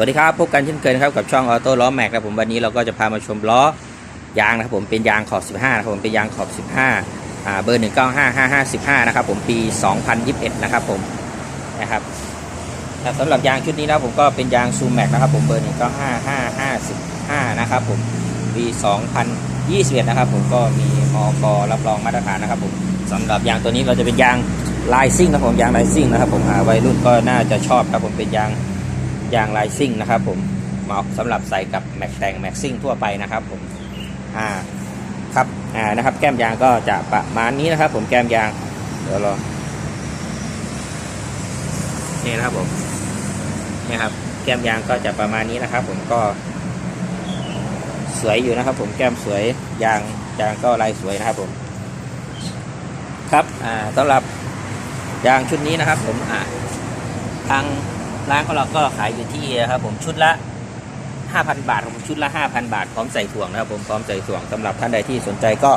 วัสดีครับพบกันเช่นเคยนะครับกับช่องออโต้ล้อแม็กครับผมวันนี้เราก็จะพามาชมล้อยางนะครับผมเป็นยางขอบ 15นะครับผมเป็นยางขอบ 15อ่าเบอร์ 195515นะครับผมปี 2021 นะครับผมนะครับครับสำหรับยางชุดนี้นะผมก็เป็นยางซูแม็กนะครับผมเบอร์ 195555นะครับผมปี 2021 นะครับผมก็มีมอกรับรองมาตรฐานนะครับผมสำหรับยางตัวนี้เราจะเป็นยางลายซิ่งนะครับผมยางลายซิ่งนะครับผมวัยรุ่นก็น่าจะชอบครับผมเป็นยาง ยางลายซิ่งนะครับผมเหมาะสำหรับใส่กับแม็กแต่งแม็กซิ่งทั่วไปนะครับผมอ่าครับอ่านะครับ แก้มยางก็จะประมาณนี้นะครับ ผมแก้มยางเดี๋ยวรอนี่นะครับผมนี่ครับ แก้มยางก็จะประมาณนี้นะครับ ผมก็ สวยอยู่นะครับ ผมแก้มสวยยางยางก็ลายสวยนะครับ ผม ครับอ่าสำหรับยางชุดนี้นะครับ ผมอ่าทาง ร้านของเราก็ขายอยู่ที่ครับผมชุดละ5,000 บาทผมชุดละ 5,000 บาทพร้อมใส่ถ่วงนะครับผมพร้อมใส่ถ่วงสำหรับท่านใดที่สนใจก็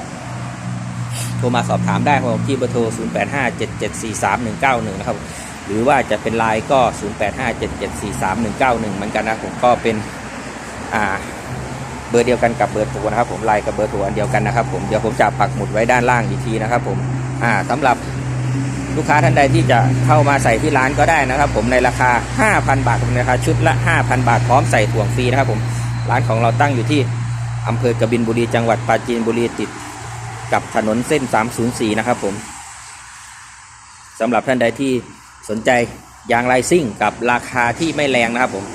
โทรมาสอบถามได้ครับผมที่เบอร์โทร 0857743191 นะครับหรือว่าจะเป็นไลน์ก็ 0857743191 เหมือนกันนะครับผมก็เป็นอ่าเบอร์เดียวกันกับเบอร์โทรนะครับผมไลน์กับเบอร์โทรอันเดียวกันนะครับผมเดี๋ยวผมจะปักหมุดไว้ด้านล่างอีกทีนะครับผมอ่าสำหรับ ลูกค้าท่านใดที่จะเข้ามาใส่ที่ร้านก็ได้นะครับ ผมในราคา 5,000 บาทในราคาชุดละ 5,000 บาทพร้อมใส่ถ่วงฟรีนะครับผมร้านของเราตั้งอยู่ที่อำเภอกบินบุรีจังหวัดปราจีนบุรีติดกับถนนเส้น 304 นะครับผมสำหรับท่านใดที่สนใจยางลายซิ่งกับราคาที่ไม่แรงนะครับผม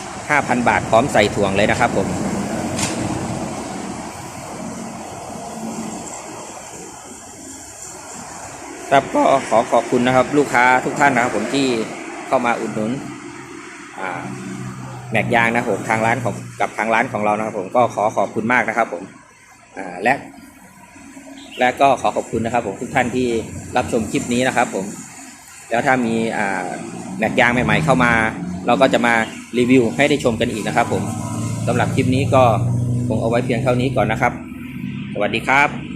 5,000 บาทพร้อมใส่ถ่วงเลยนะครับผม ครับก็ขอขอบคุณนะครับ ลูกค้าทุกท่านนะครับผมที่เข้ามาอุดหนุนแม็กยางนะผมทางร้านของกับทางร้านของเรานะครับ ผมก็ขอขอบคุณมากนะครับ ผมและ และก็ขอขอบคุณนะครับ ผมทุกท่านที่รับชมคลิปนี้นะครับ ผม แล้วถ้ามีแม็กยางใหม่ ๆ เข้ามา เราก็จะมารีวิวให้ได้ชมกันอีกนะครับ ผมสำหรับคลิปนี้ก็คงเอาไว้เพียงเท่านี้ก่อนนะครับ สวัสดีครับ